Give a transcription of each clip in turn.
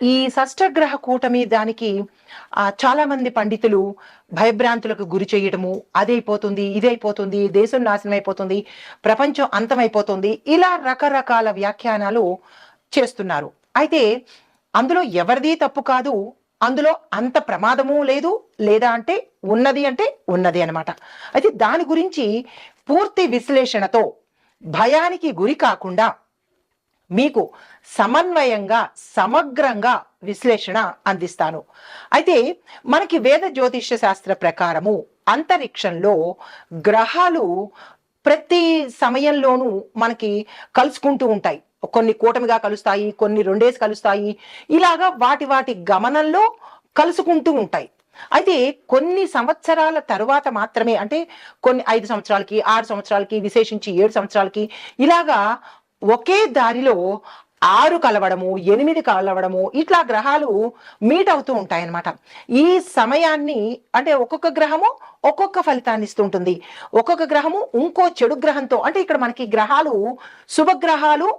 ఈ షష్టగ్రహ కూటమి దానికి చాలా మంది పండితులు భయభ్రాంతులకు గురి చేయడము అదైపోతుంది ఇదైపోతుంది దేశం నాశనం అయిపోతుంది ప్రపంచం అంతమైపోతుంది ఇలా రకరకాల వ్యాఖ్యానాలు చేస్తున్నారు. అయితే అందులో ఎవరిది తప్పు కాదు అందులో అంత ప్రమాదము లేదు లేదా అంటే ఉన్నది అంటే ఉన్నది అనమాట అయితే దాని గురించి పూర్తి విశ్లేషణతో భయానికి గురి కాకుండా మీకు సమన్వయంగా సమగ్రంగా విశ్లేషణ అందిస్తాను. అయితే మనకి వేద జ్యోతిష్య శాస్త్ర ప్రకారము అంతరిక్షంలో గ్రహాలు ప్రతి సమయంలోనూ మనకి కలుసుకుంటూ ఉంటాయి. కొన్ని కూటమిగా కలుస్తాయి కొన్ని రెండేసి కలుస్తాయి. ఇలాగా వాటి వాటి గమనంలో కలుసుకుంటూ ఉంటాయి. అయితే కొన్ని సంవత్సరాల తరువాత మాత్రమే అంటే కొన్ని ఐదు సంవత్సరాలకి ఆరు సంవత్సరాలకి విశేషించి ఏడు సంవత్సరాలకి ఇలాగా ఒకే దారిలో ఆరు కలవడము ఎనిమిది కలవడము ఇట్లా గ్రహాలు మీట్ అవుతూ ఉంటాయి అన్నమాట ఈ సమయాన్ని అంటే ఒక్కొక్క గ్రహము ఒక్కొక్క ఫలితాన్ని ఇస్తుంటుంది. ఒక్కొక్క గ్రహము ఇంకో చెడు గ్రహంతో అంటే ఇక్కడ మనకి గ్రహాలు శుభగ్రహాలు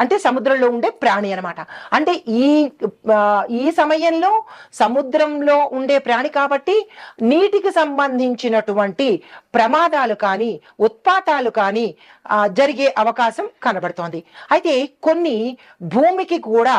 అంటే సముద్రంలో ఉండే ప్రాణి అనమాట అంటే ఈ ఈ సమయంలో సముద్రంలో ఉండే ప్రాణి కాబట్టి నీటికి సంబంధించినటువంటి ప్రమాదాలు కానీ ఉత్పాతాలు కానీ జరిగే అవకాశం కనబడుతోంది. అయితే కొన్ని భూమికి కూడా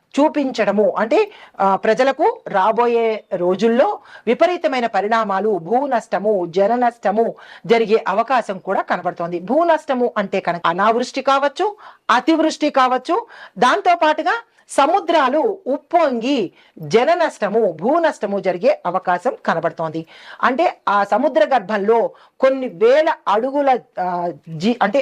చూపించడము. అంటే ప్రజలకు రాబోయే రోజుల్లో విపరీతమైన పరిణామాలు భూ నష్టము జన నష్టము జరిగే అవకాశం కూడా కనబడుతోంది. భూ నష్టము అంటే కనుక అనావృష్టి కావచ్చు అతివృష్టి కావచ్చు దాంతో పాటుగా సముద్రాలు ఉప్పొంగి జన నష్టము భూ నష్టము జరిగే అవకాశం కనబడుతోంది. అంటే ఆ సముద్ర గర్భంలో కొన్ని వేల అడుగుల జీ అంటే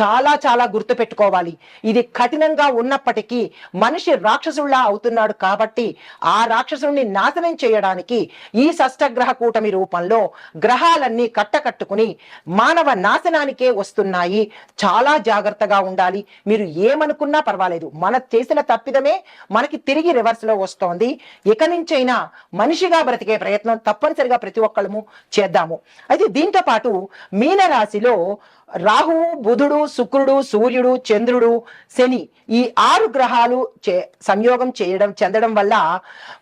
చాలా చాలా గుర్తు పెట్టుకోవాలి. ఇది కఠినంగా ఉన్నప్పటికీ మనిషి రాక్షసుల్లా అవుతున్నాడు కాబట్టి ఆ రాక్షసుని నాశనం చేయడానికి ఈ షష్టగ్రహ కూటమి రూపంలో గ్రహాలన్నీ కట్టకట్టుకుని మానవ నాశనానికే వస్తున్నాయి. చాలా జాగ్రత్తగా ఉండాలి. మీరు ఏమనుకున్నా పర్వాలేదు. మన చేసిన తప్పిదమే మనకి తిరిగి రివర్స్లో వస్తోంది. ఇక నుంచైనా మనిషిగా బ్రతికే ప్రయత్నం తప్పనిసరిగా ప్రతి ఒక్కళ్ళము చేద్దాము. అయితే దీంతో పాటు మీనరాశిలో రాహువు బుధుడు శుక్రుడు సూర్యుడు చంద్రుడు శని ఈ ఆరు గ్రహాలు చే సంయోగం చేయడం చెందడం వల్ల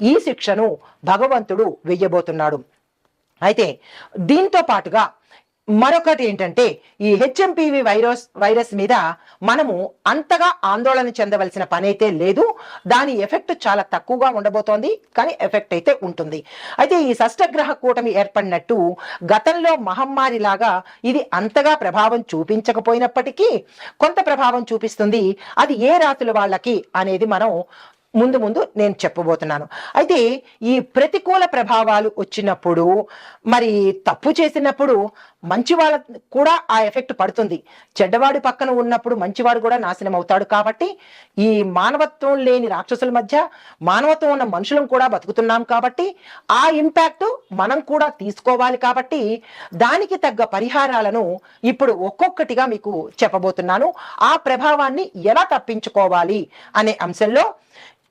ఈ శిక్షను భగవంతుడు వెయ్యబోతున్నాడు. అయితే దీంతో పాటుగా మరొకటి ఏంటంటే ఈ హెచ్ఎంపివి వైరస్ వైరస్ మీద మనము అంతగా ఆందోళన చెందవలసిన పని అయితే లేదు. దాని ఎఫెక్ట్ చాలా తక్కువగా ఉండబోతోంది కానీ ఎఫెక్ట్ అయితే ఉంటుంది. అయితే ఈ షష్టగ్రహ కూటమి ఏర్పడినట్టు గతంలో మహమ్మారి లాగా ఇది అంతగా ప్రభావం చూపించకపోయినప్పటికీ కొంత ప్రభావం చూపిస్తుంది. అది ఏ రాతుల వాళ్ళకి అనేది మనం ముందు ముందు నేను చెప్పబోతున్నాను. అయితే ఈ ప్రతికూల ప్రభావాలు వచ్చినప్పుడు మరి తప్పు చేసినప్పుడు మంచి వాళ్ళ కూడా ఆ ఎఫెక్ట్ పడుతుంది. చెడ్డవాడి పక్కన ఉన్నప్పుడు మంచివాడు కూడా నాశనం అవుతాడు కాబట్టి ఈ మానవత్వం లేని రాక్షసుల మధ్య మానవత్వం ఉన్న మనుషులను కూడా బతుకుతున్నాం కాబట్టి ఆ ఇంపాక్ట్ మనం కూడా తీసుకోవాలి కాబట్టి దానికి తగ్గ పరిహారాలను ఇప్పుడు ఒక్కొక్కటిగా మీకు చెప్పబోతున్నాను. ఆ ప్రభావాన్ని ఎలా తప్పించుకోవాలి అనే అంశంలో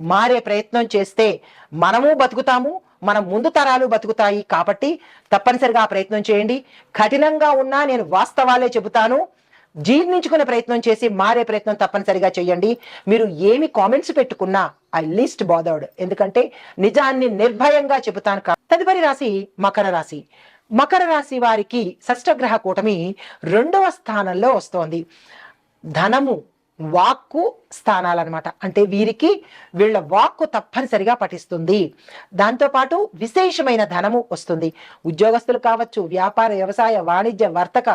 మారే ప్రయత్నం చేస్తే మనము బతుకుతాము మన ముందు తరాలు బతుకుతాయి కాబట్టి తప్పనిసరిగా ఆ ప్రయత్నం చేయండి. కఠినంగా ఉన్నా నేను వాస్తవాలే చెబుతాను. జీర్ణించుకునే ప్రయత్నం చేసి మారే ప్రయత్నం తప్పనిసరిగా చేయండి. మీరు ఏమి కామెంట్స్ పెట్టుకున్నా ఐ లీస్ట్ బాదర్డ్ ఎందుకంటే నిజాన్ని నిర్భయంగా చెబుతాను కా- తదుపరి రాశి మకర రాశి. మకర రాశి వారికి షష్టగ్రహ కూటమి రెండవ స్థానంలో వస్తోంది. ధనము వాక్కు స్థానాలన్నమాట. అంటే వీరికి వీళ్ళ వాక్కు తప్పనిసరిగా పఠిస్తుంది. దాంతోపాటు విశేషమైన ధనము వస్తుంది. ఉద్యోగస్తులు కావచ్చు వ్యాపార వ్యవసాయ వాణిజ్య వర్తక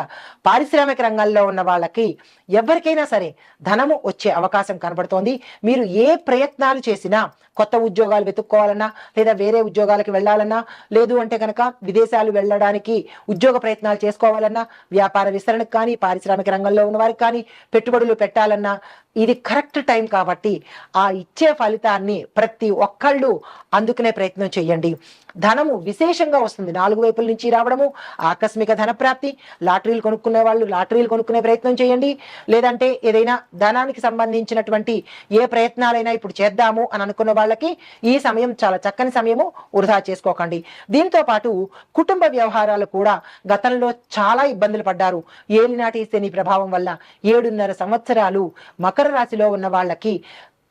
పారిశ్రామిక రంగాల్లో ఉన్న వాళ్ళకి ఎవరికైనా సరే ధనము వచ్చే అవకాశం కనబడుతోంది. మీరు ఏ ప్రయత్నాలు చేసినా కొత్త ఉద్యోగాలు వెతుక్కోవాలన్నా లేదా వేరే ఉద్యోగాలకు వెళ్ళాలన్నా లేదు అంటే కనుక విదేశాలు వెళ్ళడానికి ఉద్యోగ ప్రయత్నాలు చేసుకోవాలన్నా వ్యాపార విస్తరణకు కానీ పారిశ్రామిక రంగంలో ఉన్న వారికి కానీ పెట్టుబడులు పెట్టాలన్నా ఇది కరెక్ట్ టైం కాబట్టి ఆ ఇచ్చే ఫలితాన్ని ప్రతి ఒక్కళ్ళు అందుకునే ప్రయత్నం చేయండి. ధనము విశేషంగా వస్తుంది. నాలుగు వైపుల నుంచి రావడము ఆకస్మిక ధనప్రాప్తి లాటరీలు కొనుక్కునే వాళ్ళు లాటరీలు కొనుక్కునే ప్రయత్నం చేయండి. లేదంటే ఏదైనా ధనానికి సంబంధించినటువంటి ఏ ప్రయత్నాలైనా ఇప్పుడు చేద్దాము అని అనుకున్న వాళ్ళకి ఈ సమయం చాలా చక్కని సమయము వృధా చేసుకోకండి. దీంతో పాటు కుటుంబ వ్యవహారాలు కూడా గతంలో చాలా ఇబ్బందులు పడ్డారు. ఏలినాటి శని ప్రభావం వల్ల ఏడున్నర సంవత్సరాలు మకర రాశిలో ఉన్న వాళ్ళకి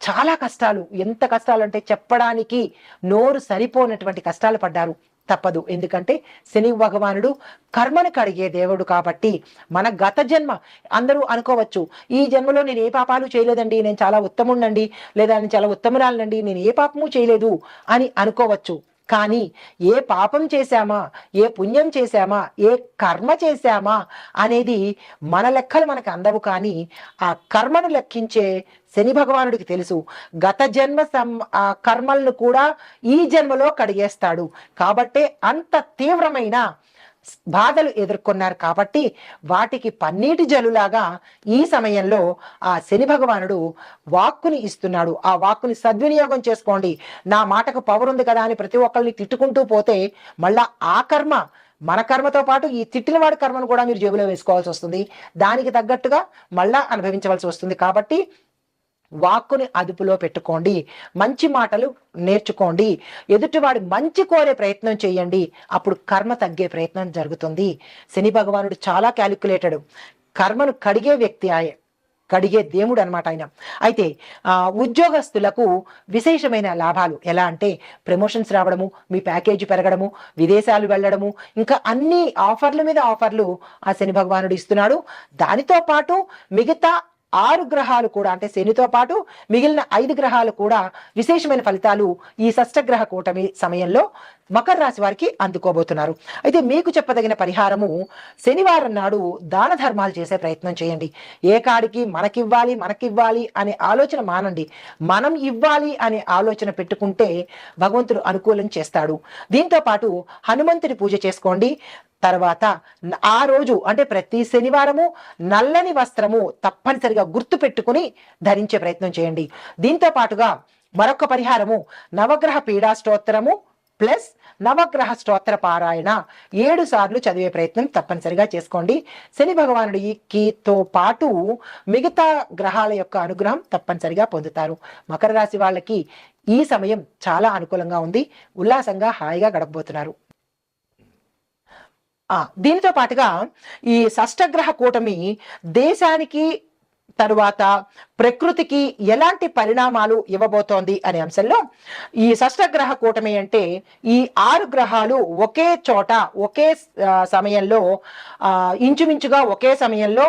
చాలా కష్టాలు. ఎంత కష్టాలు అంటే చెప్పడానికి నోరు సరిపోనటువంటి కష్టాలు పడ్డారు. తప్పదు. ఎందుకంటే శని భగవానుడు కర్మను కడిగే దేవుడు కాబట్టి మన గత జన్మ అందరూ అనుకోవచ్చు ఈ జన్మలో నేను ఏ పాపాలు చేయలేదండి నేను చాలా ఉత్తముండండి లేదా నేను చాలా ఉత్తమురాలనండి నేను ఏ పాపము చేయలేదు అని అనుకోవచ్చు. కానీ ఏ పాపం చేశామా? ఏ పుణ్యం చేశామా? ఏ కర్మ చేశామా? అనేది మన లెక్కలు మనకు అందవు కానీ ఆ కర్మను లెక్కించే శని భగవానుడికి తెలుసు. గత జన్మ సం ఆ కర్మలను కూడా ఈ జన్మలో కడిగేస్తాడు. కాబట్టే అంత తీవ్రమైన బాధలు ఎదుర్కొన్నారు కాబట్టి వాటికి పన్నీటి జలులాగా ఈ సమయంలో ఆ శని భగవానుడు వాక్కుని ఇస్తున్నాడు. ఆ వాక్కుని సద్వినియోగం చేసుకోండి. నా మాటకు పవర్ ఉంది కదా అని ప్రతి ఒక్కరిని తిట్టుకుంటూ పోతే మళ్ళా ఆ కర్మ మన కర్మతో పాటు ఈ తిట్టిన వాడి కర్మను కూడా మీరు జేబులో వేసుకోవాల్సి వస్తుంది. దానికి తగ్గట్టుగా మళ్ళా అనుభవించవలసి వస్తుంది. కాబట్టి వాక్కుని అదుపులో పెట్టుకోండి. మంచి మాటలు నేర్చుకోండి. ఎదుటివాడు మంచి కోరే ప్రయత్నం చేయండి. అప్పుడు కర్మ తగ్గే ప్రయత్నం జరుగుతుంది. శని భగవానుడు చాలా క్యాలిక్యులేటెడ్. కర్మను కడిగే వ్యక్తి ఆయ. కడిగే దేవుడు అనమాట ఆయన. అయితే ఉద్యోగస్తులకు విశేషమైన లాభాలు ఎలా అంటే ప్రమోషన్స్ రావడము మీ ప్యాకేజీ పెరగడము విదేశాలు వెళ్ళడము ఇంకా అన్ని ఆఫర్ల మీద ఆఫర్లు ఆ శని భగవానుడు ఇస్తున్నాడు. దానితో పాటు మిగతా ఆరు గ్రహాలు కూడా అంటే శనితో పాటు మిగిలిన ఐదు గ్రహాలు కూడా విశేషమైన ఫలితాలు ఈ షష్టగ్రహ కూటమి సమయంలో మకర రాశి వారికి అందుకోబోతున్నారు. అయితే మీకు చెప్పదగిన పరిహారము శనివారం నాడు దాన ధర్మాలు చేసే ప్రయత్నం చేయండి. ఏ కాడికి మనకివ్వాలి మనకివ్వాలి అనే ఆలోచన మానండి. మనం ఇవ్వాలి అనే ఆలోచన పెట్టుకుంటే భగవంతుడు అనుకూలం చేస్తాడు. దీంతో పాటు హనుమంతుడి పూజ చేసుకోండి. తర్వాత ఆ రోజు అంటే ప్రతి శనివారము నల్లని వస్త్రము తప్పనిసరిగా గుర్తు పెట్టుకుని ధరించే ప్రయత్నం చేయండి. దీంతో పాటుగా మరొక పరిహారము నవగ్రహ పీడా స్తోత్రము ప్లస్ నవగ్రహ స్తోత్ర పారాయణ ఏడు సార్లు చదివే ప్రయత్నం తప్పనిసరిగా చేసుకోండి. శని భగవానుడికితో పాటు మిగతా గ్రహాల యొక్క అనుగ్రహం తప్పనిసరిగా పొందుతారు. మకర రాశి వాళ్ళకి ఈ సమయం చాలా అనుకూలంగా ఉంది. ఉల్లాసంగా హాయిగా గడపబోతున్నారు. దీనితో పాటుగా ఈ షష్టగ్రహ కూటమి దేశానికి తరువాత ప్రకృతికి ఎలాంటి పరిణామాలు ఇవ్వబోతోంది అనే అంశంలో ఈ షష్టగ్రహ కూటమి అంటే ఈ ఆరు గ్రహాలు ఒకే చోట ఒకే సమయంలో ఇంచుమించుగా ఒకే సమయంలో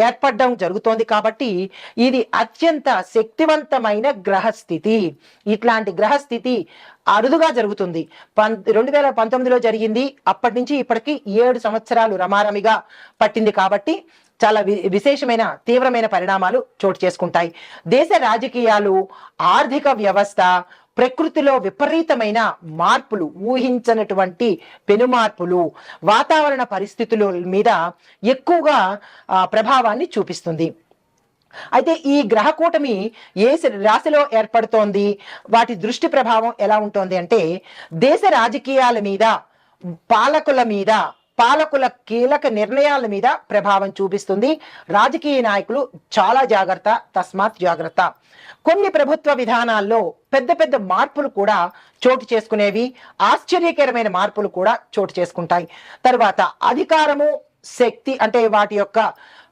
ఏర్పడడం జరుగుతోంది కాబట్టి ఇది అత్యంత శక్తివంతమైన గ్రహస్థితి. ఇట్లాంటి గ్రహస్థితి అరుదుగా జరుగుతుంది. పం రెండు వేల పంతొమ్మిదిలో జరిగింది. అప్పటి నుంచి ఇప్పటికి ఏడు సంవత్సరాలు రమారమిగా పట్టింది కాబట్టి చాలా వి విశేషమైన తీవ్రమైన పరిణామాలు చోటు చేసుకుంటాయి. దేశ రాజకీయాలు ఆర్థిక వ్యవస్థ ప్రకృతిలో విపరీతమైన మార్పులు ఊహించనటువంటి పెనుమార్పులు వాతావరణ పరిస్థితుల మీద ఎక్కువగా ప్రభావాన్ని చూపిస్తుంది. అయితే ఈ గ్రహ కూటమి ఏ రాశిలో ఏర్పడుతోంది? వాటి దృష్టి ప్రభావం ఎలా ఉంటుంది అంటే దేశ రాజకీయాల మీద పాలకుల మీద పాలకుల కీలక నిర్ణయాల మీద ప్రభావం చూపిస్తుంది. రాజకీయ నాయకులు చాలా జాగ్రత్త తస్మాత్ జాగ్రత్త. కొన్ని ప్రభుత్వ విధానాల్లో పెద్ద పెద్ద మార్పులు కూడా చోటు చేసుకునేవి ఆశ్చర్యకరమైన మార్పులు కూడా చోటు చేసుకుంటాయి. తర్వాత అధికారము శక్తి అంటే వాటి యొక్క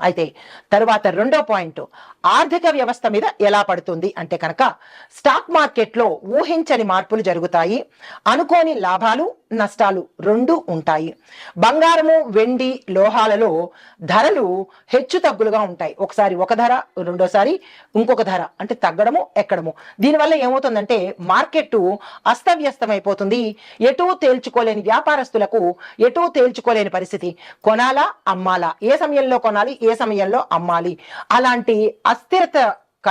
అయితే తరువాత రెండో పాయింట్ ఆర్థిక వ్యవస్థ మీద ఎలా పడుతుంది అంటే కనుక స్టాక్ మార్కెట్లో ఊహించని మార్పులు జరుగుతాయి అనుకోని లాభాలు నష్టాలు రెండు ఉంటాయి. బంగారము వెండి లోహాలలో ధరలు హెచ్చు తగ్గులుగా ఉంటాయి. ఒకసారి ఒక ధర రెండోసారి ఇంకొక ధర. అంటే తగ్గడము ఎక్కడము. దీనివల్ల ఏమవుతుందంటే మార్కెట్ అస్తవ్యస్తమైపోతుంది. ఎటూ తేల్చుకోలేని వ్యాపారస్తులకు ఎటూ తేల్చుకోలేని పరిస్థితి. కొనాలా అమ్మాలా? ఏ సమయంలో కొనాలి ఏ సమయంలో అమ్మాలి? అలాంటి అస్థిరత